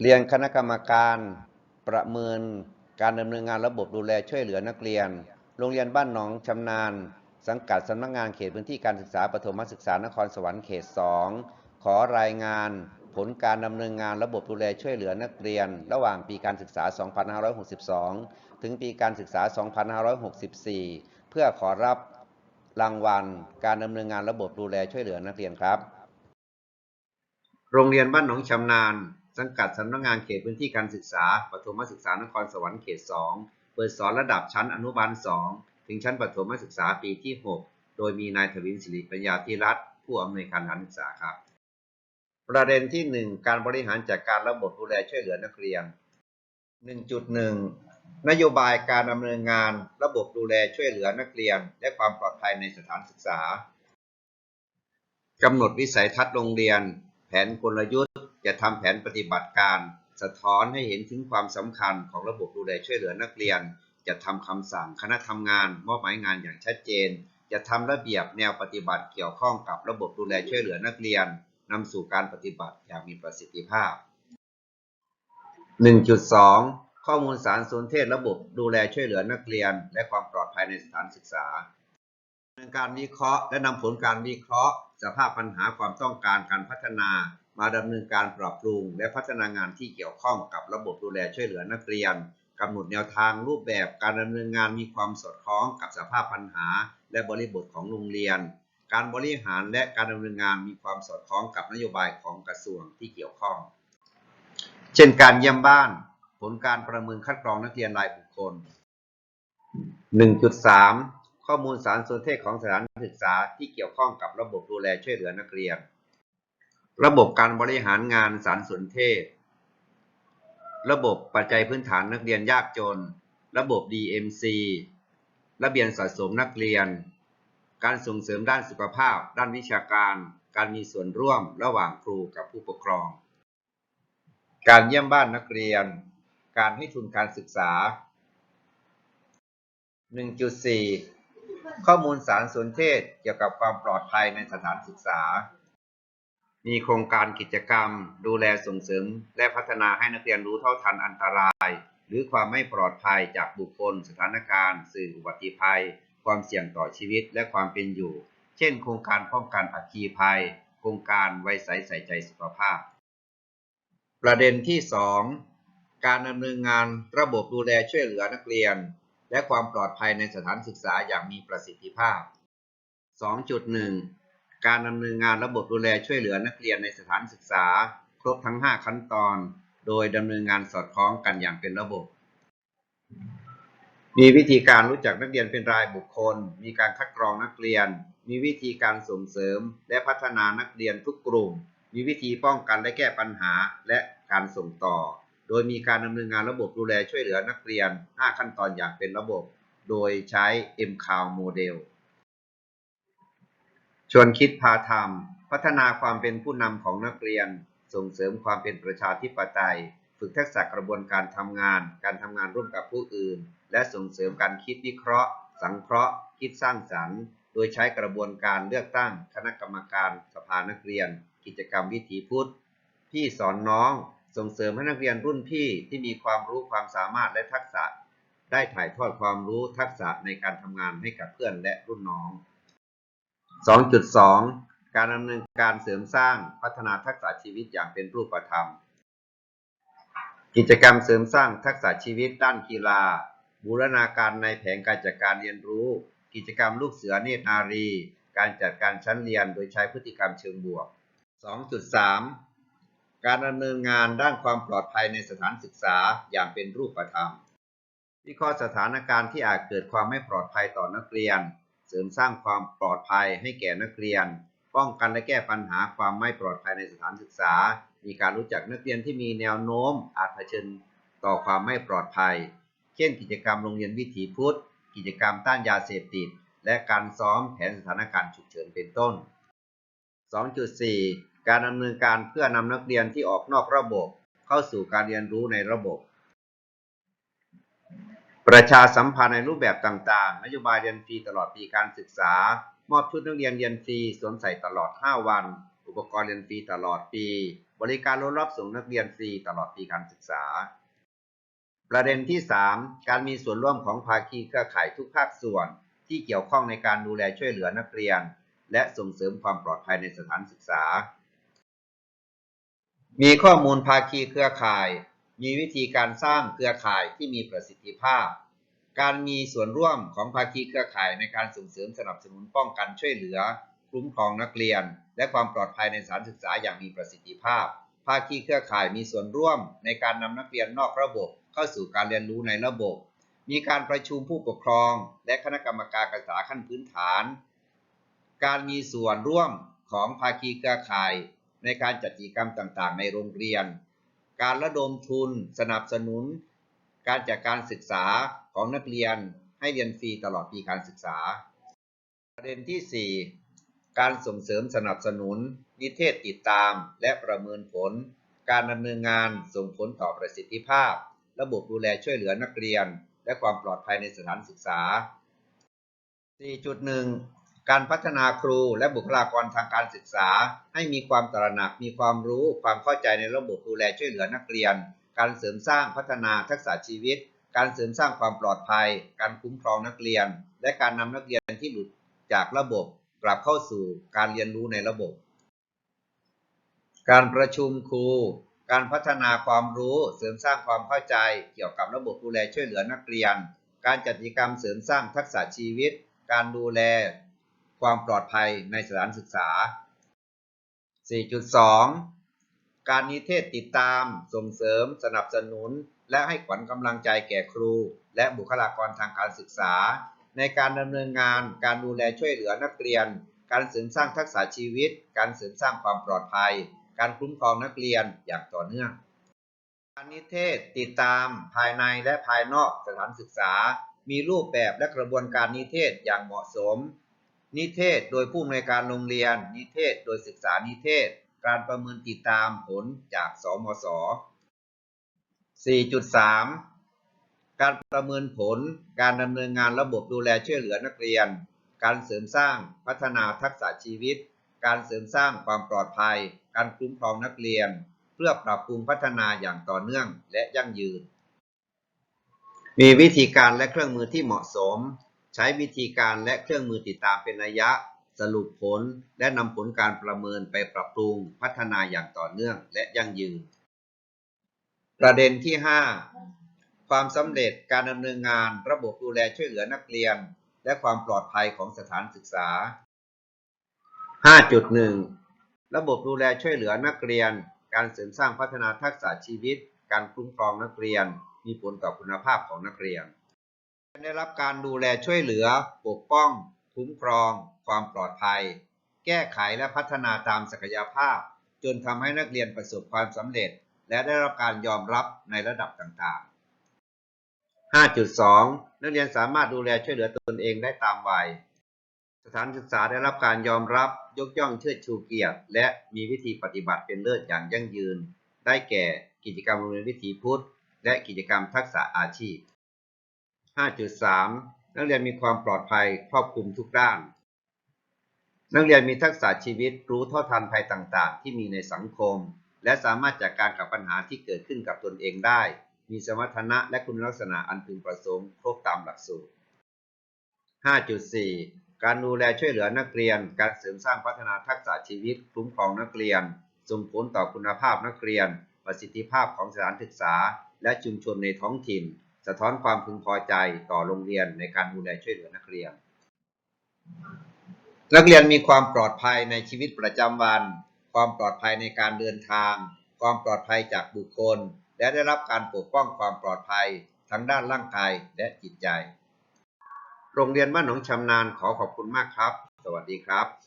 เรียนคณะกรรมการประเมินการดำเนินงานระบบดูแลช่วยเหลือนักเรียน โรงเรียนบ้านหนองชำนาญ สังกัดสำนักงานเขตพื้นที่การศึกษาปฐมศึกษานครสวรรค์เขต 2 ขอรายงานผลการดำเนินงานระบบดูแลช่วยเหลือนักเรียน ระหว่างปีการศึกษา 2562 ถึงปีการศึกษา 2564 เพื่อขอรับรางวัลการดำเนินงานระบบดูแลช่วยเหลือนักเรียนครับ โรงเรียนบ้านหนองชำนาญ สังกัดสำนักงานเขตพื้นที่การศึกษาปฐมศึกษานครสวรรค์เขต 2 เปิดสอนระดับชั้นอนุบาล 2 ถึงชั้นปฐมศึกษาปีที่ 6 โดยมีนายทวินศิริปัญญาธิรัตน์ผู้อำนวยการการศึกษาครับ ประเด็นที่ 1 การบริหารจัดการระบบดูแลช่วยเหลือนักเรียน 1.1 นโยบายการดำเนินงานระบบดูแลช่วยเหลือนักเรียน และความปลอดภัยในสถานศึกษากำหนดวิสัยทัศน์โรงเรียน แผนกลยุทธ์ จะทำแผนปฏิบัติการสะท้อนให้เห็นถึงความสำคัญของระบบดูแลช่วยเหลือนักเรียน จะทำคำสั่งคณะทำงาน มอบหมายงานอย่างชัดเจน จะทำระเบียบแนวปฏิบัติเกี่ยวข้องกับระบบดูแลช่วยเหลือนักเรียนนำสู่การปฏิบัติอย่างมีประสิทธิภาพ 1.2 ข้อมูลสารสนเทศระบบดูแลช่วยเหลือนักเรียน และความปลอดภัยในสถานศึกษาการวิเคราะห์และนำผลการวิเคราะห์ สภาพปัญหาความต้องการการพัฒนา มาดำเนินการปรับปรุง และพัฒนางานที่เกี่ยวข้องกับระบบดูแลช่วยเหลือนักเรียนกำหนดแนวทางรูปแบบการดำเนินงานมีความสอดคล้องกับสภาพปัญหา และบริบทของโรงเรียน การบริหารและการดำเนินงานมีความสอดคล้องกับนโยบายของกระทรวงที่เกี่ยวข้อง เช่นการเยี่ยมบ้าน ผลการประเมินคัดกรองนักเรียนรายบุคคล 1.3 ข้อมูลสารสนเทศของสถานศึกษาที่เกี่ยวข้องกับระบบดูแลช่วยเหลือนักเรียน ระบบการบริหารงานสารสนเทศ ระบบปัจจัยพื้นฐานนักเรียนยากจน ระบบ DMC ระเบียนสะสมนักเรียน การส่งเสริมด้านสุขภาพ ด้านวิชาการ การมีส่วนร่วมระหว่างครูกับผู้ปกครอง การเยี่ยมบ้านนักเรียน การให้ทุนการศึกษา 1.4 ข้อมูลสารสนเทศเกี่ยวกับความปลอดภัยในสถานศึกษา มีโครงการกิจกรรม ดูแลส่งเสริม และพัฒนาให้นักเรียนรู้เท่าทันอันตราย หรือความไม่ปลอดภัยจากบุคคล สถานการณ์ สื่ออุบัติภัย ความเสี่ยงต่อชีวิตและความเป็นอยู่ เช่น โครงการป้องกันอัคคีภัย โครงการไว้ใสใส่ใจสุขภาพ ประเด็นที่ 2 การดำเนินงานระบบดูแลช่วยเหลือนักเรียน และความปลอดภัยในสถานศึกษาอย่างมีประสิทธิภาพ 2.1 การดำเนินงานระบบดูแลช่วยเหลือนักเรียนในสถานศึกษา ครบทั้ง 5 ขั้นตอน โดยดำเนินงานสอดคล้องกันอย่างเป็นระบบ มีวิธีการรู้จักนักเรียนเป็นรายบุคคล มีการคัดกรองนักเรียน มีวิธีการส่งเสริม และพัฒนานักเรียนทุกกลุ่ม มีวิธีป้องกันและแก้ปัญหาและการส่งต่อ โดยมีการดำเนินงานระบบดูแลช่วยเหลือนักเรียน 5 ขั้นตอนอย่างเป็นระบบ โดยใช้ m c o w โมเดล ชวนคิดพาทำพัฒนาความเป็นผู้นำของนักเรียน ส่งเสริมความเป็นประชาธิปไตย ฝึกทักษะกระบวนการทำงาน การทำงานร่วมกับผู้อื่น และส่งเสริมการคิดวิเคราะห์ สังเคราะห์ คิดสร้างสรรค์ โดยใช้กระบวนการเลือกตั้ง คณะกรรมการสภานักเรียน กิจกรรมวิถีพุทธพี่สอนน้อง ส่งเสริมให้นักเรียนรุ่นพี่ที่มีความรู้ความสามารถและทักษะ ได้ถ่ายทอดความรู้ทักษะในการทำงานให้กับเพื่อนและรุ่นน้อง 2.2 การดำเนินการเสริมสร้างพัฒนาทักษะชีวิตอย่างเป็นรูปธรรม กิจกรรมเสริมสร้างทักษะชีวิตด้านกีฬา บูรณาการในแผนการจัดการเรียนรู้ กิจกรรมลูกเสือเนตรนารี การจัดการชั้นเรียนโดยใช้พฤติกรรมเชิงบวก 2.3 การดำเนินงานด้านความปลอดภัยในสถานศึกษาอย่างเป็นรูปธรรมวิเคราะห์สถานการณ์ที่อาจเกิดความไม่ปลอดภัยต่อนักเรียน เสริมสร้างความปลอดภัยให้แก่นักเรียน ป้องกันและแก้ปัญหาความไม่ปลอดภัยในสถานศึกษา มีการรู้จักนักเรียนที่มีแนวโน้ม อาจเผชิญต่อความไม่ปลอดภัย เช่น กิจกรรมโรงเรียนวิถีพุทธ กิจกรรมต้านยาเสพติด และการซ้อมแผนสถานการณ์ฉุกเฉินเป็นต้น 2.4 การดำเนินการเพื่อนำนักเรียนที่ออกนอกระบบ เข้าสู่การเรียนรู้ในระบบ ประชาสัมพันธ์ในรูปแบบต่างๆ นโยบายเรียนฟรีตลอดปีการศึกษา มอบชุดนักเรียนเรียนฟรีสวมใส่ตลอด 5 วัน อุปกรณ์เรียนฟรีตลอดปี บริการรถรับส่งนักเรียนฟรีตลอดปีการศึกษา ประเด็นที่ 3 การมีส่วนร่วมของภาคีเครือข่ายทุกภาคส่วน ที่เกี่ยวข้องในการดูแลช่วยเหลือนักเรียน และส่งเสริมความปลอดภัยในสถานศึกษา มีข้อมูลภาคีเครือข่าย มีวิธีการสร้างเครือข่ายที่มีประสิทธิภาพ การมีส่วนร่วมของภาคีเครือข่ายในการส่งเสริมสนับสนุนป้องกันช่วยเหลือ คุ้มครองนักเรียน และความปลอดภัยในสถานศึกษาอย่างมีประสิทธิภาพ ภาคีเครือข่ายมีส่วนร่วมในการนำนักเรียนนอกระบบ เข้าสู่การเรียนรู้ในระบบ มีการประชุมผู้ปกครอง และคณะกรรมการการศึกษาขั้นพื้นฐาน การมีส่วนร่วมของภาคีเครือข่าย ในการจัดกิจกรรมต่างๆ ในโรงเรียน การระดมทุนสนับสนุน การจัดการศึกษาของนักเรียนให้เรียนฟรีตลอดปีการศึกษา ประเด็นที่ 4 การส่งเสริมสนับสนุน นิเทศติดตามและประเมินผล การดำเนินงานส่งผลต่อประสิทธิภาพ ระบบดูแลช่วยเหลือนักเรียน และความปลอดภัยในสถานศึกษา 4.1 การพัฒนาครูและบุคลากรทางการศึกษา ให้มีความตระหนักมีความรู้ความเข้าใจในระบบดูแลช่วยเหลือนักเรียน การเสริมสร้างพัฒนาทักษะชีวิต การเสริมสร้างความปลอดภัย การคุ้มครองนักเรียน และการนำนักเรียนที่หลุดจากระบบกลับเข้าสู่การเรียนรู้ในระบบ การประชุมครู การพัฒนาความรู้เสริมสร้างความเข้าใจ เกี่ยวกับระบบดูแลช่วยเหลือนักเรียน การจัดกิจกรรมเสริมสร้างทักษะชีวิต การดูแล ความปลอดภัยในสถานศึกษา 4.2 การนิเทศติดตาม ส่งเสริม สนับสนุน และให้ขวัญกำลังใจแก่ครู และบุคลากรทางการศึกษา ในการดำเนินงาน การดูแลช่วยเหลือนักเรียน การเสริมสร้างทักษะชีวิต การเสริมสร้างความปลอดภัย การคุ้มครองนักเรียนอย่างต่อเนื่อง การนิเทศติดตาม ภายในและภายนอกสถานศึกษา มีรูปแบบและกระบวนการนิเทศอย่างเหมาะสม นิเทศโดยผู้อำนวยการโรงเรียน นิเทศโดยศึกษานิเทศ การประเมินติดตามผลจากสมศ4.3 การประเมินผล การดำเนินงานระบบดูแลช่วยเหลือนักเรียน การเสริมสร้างพัฒนาทักษะชีวิต การเสริมสร้างความปลอดภัย การคุ้มครองนักเรียน เพื่อปรับปรุงพัฒนาอย่างต่อเนื่องและยั่งยืน มีวิธีการและเครื่องมือที่เหมาะสม ใช้วิธีการและเครื่องมือติดตามเป็นระยะ สรุปผล และนำผลการประเมินไปปรับปรุง พัฒนาอย่างต่อเนื่องและยั่งยืน ประเด็นที่ 5 ความสำเร็จการดำเนินงาน ระบบดูแลช่วยเหลือนักเรียน และความปลอดภัยของสถานศึกษา 5.1 ระบบดูแลช่วยเหลือนักเรียน การเสริมสร้างพัฒนาทักษะชีวิต การคุ้มครองนักเรียน มีผลต่อคุณภาพของนักเรียน ได้รับการดูแลช่วยเหลือ ปกป้อง คุ้มครอง ความปลอดภัย แก้ไขและพัฒนาตามศักยภาพ จนทำให้นักเรียนประสบความสำเร็จ และได้รับการยอมรับในระดับต่างๆ 5.2 นักเรียนสามารถดูแลช่วยเหลือตนเองได้ตามวัย สถานศึกษาได้รับการยอมรับยกย่องเชิดชูเกียรติ และมีวิธีปฏิบัติเป็นเลิศอย่างยั่งยืน ได้แก่กิจกรรมโรงเรียนวิถีพุทธ และกิจกรรมทักษะอาชีพ 5.3 นักเรียนมีความปลอดภัยครอบคลุมทุกด้าน นักเรียนมีทักษะชีวิตรู้เท่าทันภัยต่างๆ ที่มีในสังคม และสามารถจัดการกับปัญหาที่เกิดขึ้นกับตนเองได้ มีสมรรถนะและคุณลักษณะอันพึงประสงค์ครบตามหลักสูตร 5.4 การดูแลช่วยเหลือนักเรียน การเสริมสร้างพัฒนาทักษะชีวิตคุ้มครองนักเรียน ส่งผลต่อคุณภาพนักเรียน ประสิทธิภาพของสถานศึกษา และชุมชนในท้องถิ่น สะท้อนความพึงพอใจต่อโรงเรียนในการดูแลช่วยเหลือนักเรียน นักเรียนมีความปลอดภัยในชีวิตประจำวัน ความปลอดภัยในการเดินทาง ความปลอดภัยจากบุคคล และได้รับการปกป้องความปลอดภัยทั้งด้านร่างกายและจิตใจ โรงเรียนบ้านหนองชำนาญขอขอบคุณมากครับ สวัสดีครับ